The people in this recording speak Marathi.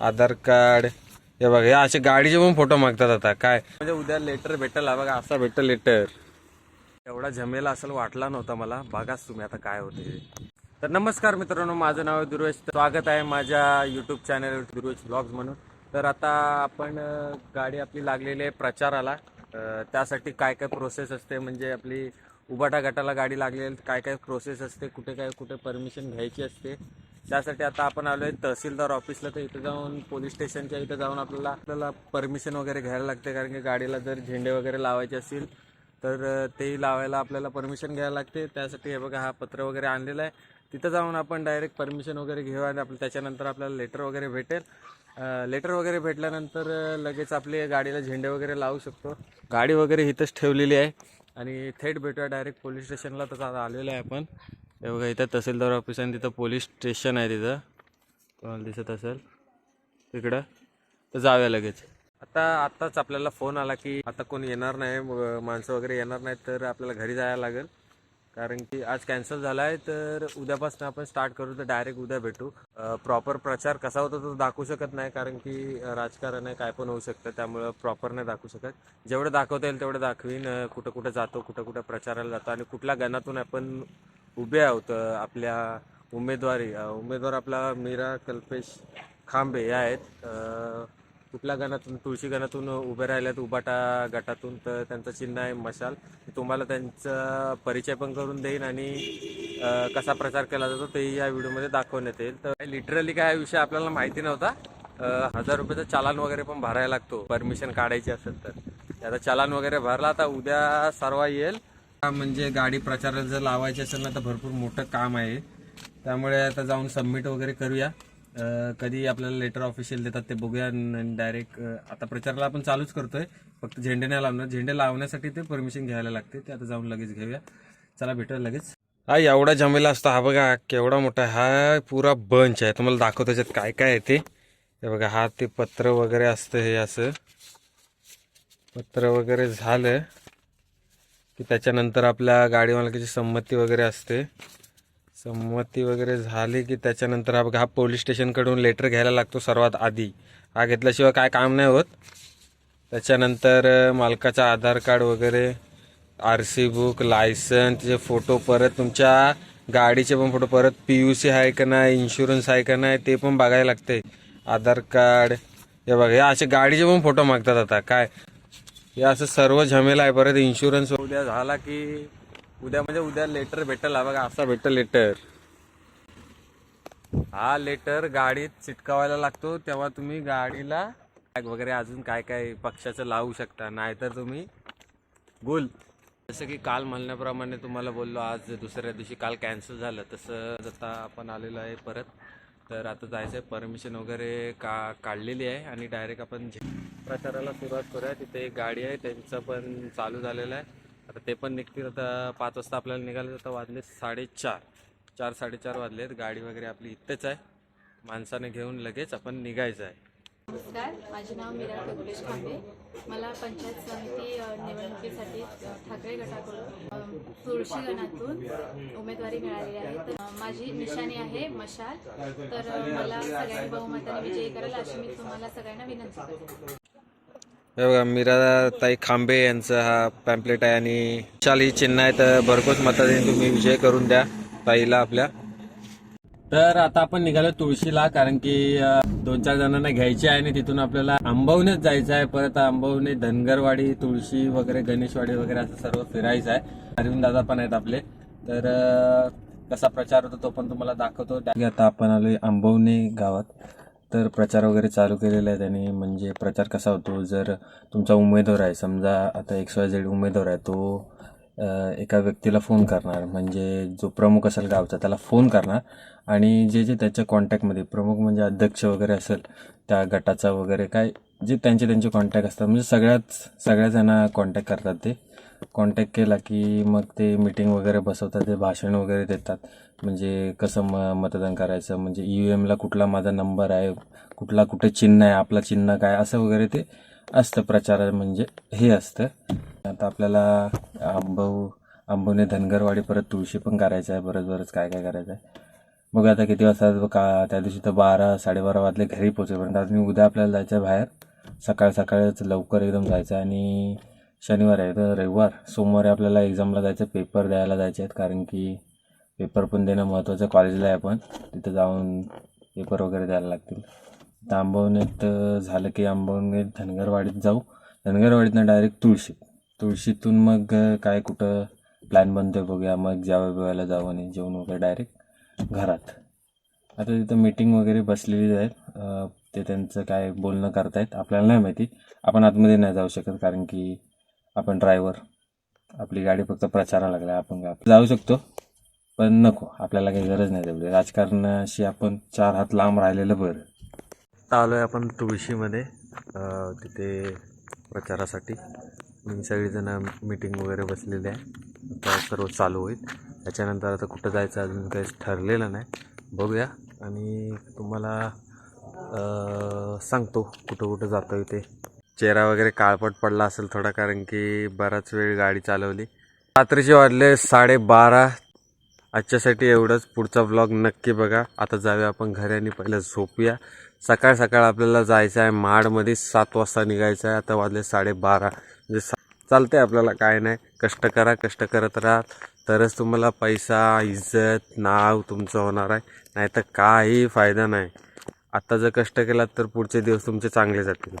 आधार कार्ड हे बघा या असे गाडीचे पण फोटो मागतात आता काय? म्हणजे उद्या लेटर भेटेल बघा असा भेटेल लेटर एवढा झमेला असेल वाटला नव्हता मला. बघाच तुम्ही आता काय होते. तर नमस्कार मित्रांनो माझं नाव आहे दुर्वेश. स्वागत आहे माझ्या यूट्यूब चॅनल दुर्वेश ब्लॉग्स म्हणून. तर आता आपण गाडी आपली लागलेली आहे प्रचाराला. त्यासाठी काय काय प्रोसेस असते म्हणजे आपली उबाटा गटाला गाडी लागलेली काय काय प्रोसेस असते कुठे काय कुठे परमिशन घ्यायची असते. त्यासाठी आता आपण आलोय तहसीलदार ऑफिसला. तर इथं जाऊन पोलीस स्टेशनच्या इथं जाऊन आपल्याला आपल्याला परमिशन वगैरे घ्यायला लागते. कारण की गाडीला जर झेंडे वगैरे लावायचे असतील तर ते लावायला आपल्याला परमिशन घ्यायला लागते. त्यासाठी हे बघा हा पत्र वगैरे आणलेला आहे. तिथं जाऊन आपण डायरेक्ट परमिशन वगैरे घेऊ आणि आपलं त्याच्यानंतर आपल्याला लेटर वगैरे भेटेल. लेटर वगैरे भेटल्यानंतर लगेच आपले गाडीला झेंडे वगैरे लावू शकतो. गाडी वगैरे इथंच ठेवलेली आहे. आणि थेट भेटूया डायरेक्ट पोलीस स्टेशनला. तर आता आलेलो आहे आपण. हे बघा इथं तहसीलदार ऑफिस आणि तिथं पोलीस स्टेशन आहे तिथं. तुम्हाला दिसत असेल. तिकडं तर जाऊया लगेच. आता आत्ताच आपल्याला फोन आला की आता कोण येणार नाही माणसं वगैरे येणार नाही तर आपल्याला घरी जायला लागेल. कारण की आज कॅन्सल झाला आहे तर उद्यापासून आपण स्टार्ट करू तर डायरेक्ट उद्या भेटू. प्रॉपर प्रचार कसा होता तो दाखवू शकत नाही कारण की राजकारण आहे काय पण होऊ शकतं त्यामुळं प्रॉपर नाही दाखवू शकत. जेवढं दाखवता येईल तेवढं दाखवीन कुठं कुठं जातो कुठं कुठं प्रचाराला जातो आणि कुठल्या गणातून आपण उभे आहोत आपल्या उमेदवारी. उमेदवार आपला मीरा कल्पेश खांबे हे आहेत. कुठल्या गणातून तुळशी गणातून उभे राहिल्यात उबाटा गटातून तर त्यांचं चिन्ह आहे मशाल. तुम्हाला त्यांचा परिचय पण करून देईन आणि कसा प्रचार केला जातो तेही या व्हिडिओमध्ये दाखवण्यात येईल. तर लिटरली काय हा विषय आपल्याला माहिती नव्हता. हजार रुपयाचं चालान वगैरे पण भरायला लागतो. परमिशन काढायची असेल तर. आता चालान वगैरे भरला आता उद्या सर्व येईल. म्हणजे गाडी प्रचाराला जर लावायची असेल ना तर भरपूर मोठं काम आहे. त्यामुळे आता जाऊन सबमिट वगैरे करूया. कधी आपल्याला लेटर ऑफिशियल देतात ते बघूया डायरेक्ट आता प्रचाराला आपण चालूच करतोय. फक्त झेंडे नाही लावणार. झेंडे लावण्यासाठी ते परमिशन घ्यायला लागते. ते आता जाऊन लगेच घेऊया. चला भेटूया लगेच. हा एवढा जमेला असतो. हा बघा केवढा मोठा हा पुरा बंच आहे. तुम्हाला दाखवतो त्याच्यात काय काय आहे ते. बघा हा ते पत्र वगैरे असतं हे असं. पत्र वगैरे झालं की त्याच्यानंतर आपल्या गाडी मालकाची संमती वगैरे असते. संमती वगैरे झाली की त्याच्यानंतर हा बघा हा पोलीस स्टेशनकडून लेटर घ्यायला लागतो सर्वात आधी. हा घेतल्याशिवाय काय काम नाही होत. त्याच्यानंतर मालकाचा आधार कार्ड वगैरे आर सी बुक लायसन तिचे फोटो परत तुमच्या गाडीचे पण फोटो परत पी यू सी आहे का नाही इन्शुरन्स आहे का नाही ते पण बघायला लागते. आधार कार्ड हे बघा या असे गाडीचे पण फोटो मागतात आता काय? हे असं सर्व झमेला आहे परत इन्शुरन्स उद्या झाला की उद्या म्हणजे उद्या लेटर भेटेल हा बघा असा भेटल लेटर. हा लेटर गाडीत चिटकावायला लागतो तेव्हा तुम्ही गाडीला वगैरे अजून काय काय पक्षाचं लावू शकता नाहीतर तुम्ही गुल. जसं की काल म्हणण्याप्रमाणे तुम्हाला बोललो आज दुसऱ्या दिवशी काल कॅन्सल झालं. तसं आता आपण आलेलो आहे परत. तर आता जायचं आहे परमिशन वगैरे का काढलेली आहे आणि डायरेक्ट आपण प्रचाराला सुरुवात करूया तिथे एक गाडी आहे त्यांचं पण चालू झालेलं आहे. आता ते पण निघतील आता पाच वाजता आपल्याला निघाले आता वाजले साडेचार. चार साडेचार वाजलेत. गाडी वगैरे आपली इथेच आहे. माणसाने घेऊन लगेच आपण निघायचं आहे. नमस्कार. माझे नाव मीरा कल्पेश खांबे मला पंचायत समिती निवडणुकीसाठी ठाकरे गटाकडून तुळशी गणातून उमेदवारी मिळालेली आहे. तर माझी निशाणी आहे मशाल. तर मला सगळ्यांनी बहुमताने विजयी करायला अशी मी तुम्हाला सगळ्यांना विनंती करते. हे बघा मीरा ताई खांबे यांचा हा पॅम्पलेट आहे आणि चाल ही चिन्ह आहे तर भरघोस मताने तुम्ही विजय करून द्या ताईला आपल्या. तर आता आपण निघालो तुळशीला कारण की दोन चार जणांना घ्यायची आहे आणि तिथून आपल्याला आंबवणेच जायचं आहे. परत आंबवणे धनगरवाडी तुळशी वगैरे गणेशवाडी वगैरे असं सर्व फिरायचं आहे. अरविंद दादा पण आहेत आपले. तर कसा प्रचार होतो तो पण तुम्हाला दाखवतो. आता आपण आलोय आंबवणे गावात. तर प्रचार वगैरे चालू केलेला आहे त्यांनी म्हणजे प्रचार कसा होतो? जर तुमचा उमेदवार आहे समजा आता एक्स वाय झेड उमेदवार आहे तो एका व्यक्तीला फोन करणार म्हणजे जो प्रमुख असेल गावचा त्याला फोन करणार आणि जे जे त्याच्या कॉन्टॅक्टमध्ये प्रमुख म्हणजे अध्यक्ष वगैरे असेल त्या गटाचा वगैरे काय जे त्यांचे त्यांचे कॉन्टॅक्ट असतात म्हणजे सगळ्याच सगळ्या यांना कॉन्टॅक्ट करतात ते. कॉन्टॅक्ट केला की मग ते मीटिंग वगैरे बसवतात ते भाषण वगैरे देतात. म्हणजे कसं म मतदान करायचं? म्हणजे ई व्ही एमला कुठला माझा नंबर आहे? कुठला कुठे चिन्ह आहे? आपला चिन्ह काय? असं वगैरे ते असतं प्रचार. म्हणजे हे असतं. आता आपल्याला आंबव आंबवणे धनगरवाडी परत तुळशी पण करायचं आहे. बरंच बरंच काय काय करायचं आहे? बघू आता किती वाजता का त्या दिवशी तर बारा साडेबारा वाजले घरी पोहोचेपर्यंत. मी उद्या आपल्याला जायचं आहे बाहेर. सकाळ सकाळच लवकर एकदम जायचं आहे आणि शनिवार आहे तर रविवार. सोमवारी आपल्याला एक्झामला जायचं पेपर द्यायला जायचे आहेत कारण की पेपर पण देणं महत्त्वाचं आहे कॉलेजला आहे आपण तिथं जाऊन पेपर वगैरे द्यायला लागतील. तर आंबवणीत झालं की आंबवणीत धनगरवाडीत जाऊ. धनगरवाडीतनं डायरेक्ट तुळशी. तुळशीतून मग काय कुठं प्लॅन बनतोय बघूया. मग जेवा बिवायला जाऊ आणि जेवण वगैरे डायरेक्ट घरात. आता तिथं मीटिंग वगैरे बसलेली आहेत. ते त्यांचं काय बोलणं करतायत आपल्याला नाही माहिती. आपण आतमध्ये नाही जाऊ शकत कारण की आपण ड्रायव्हर आपली गाडी फक्त प्रचाराला लागल्या आपण जाऊ शकतो पण नको आपल्याला काही गरज नाही तेवढी. राजकारणाशी आपण चार हात लांब राहिलेलं बरं. आता आलो आहे आपण तुळशीमध्ये तिथे प्रचारासाठी. मी सगळीजणं मीटिंग वगैरे बसलेले आहे. आता सर्व चालू होईल. त्याच्यानंतर आता कुठं जायचं अजून काहीच ठरलेलं नाही. बघूया. आणि तुम्हाला सांगतो कुठं कुठं जातो ते. चेहरा वगैरे काळपट पडला असेल थोडा कारण की बराच वेळ गाडी चालवली. रात्रीचे वाजले साडेबारा. आजच्यासाठी एवढंच. पुढचा व्लॉग नक्की बघा. आता जाऊया आपण घरी आणि पहिलं झोपूया. सकाळ सकाळ आपल्याला जायचं आहे महाडमध्ये सात वाजता निघायचं आहे. आता वाजले साडेबारा. म्हणजे सा चालतंय आपल्याला. काय नाही. कष्ट करा. कष्ट करत राहा. तरच तुम्हाला पैसा इज्जत नाव तुमचं होणार आहे. नाही तर काही फायदा नाही. आत्ता जर कष्ट केलात तर पुढचे दिवस तुमचे चांगले जातील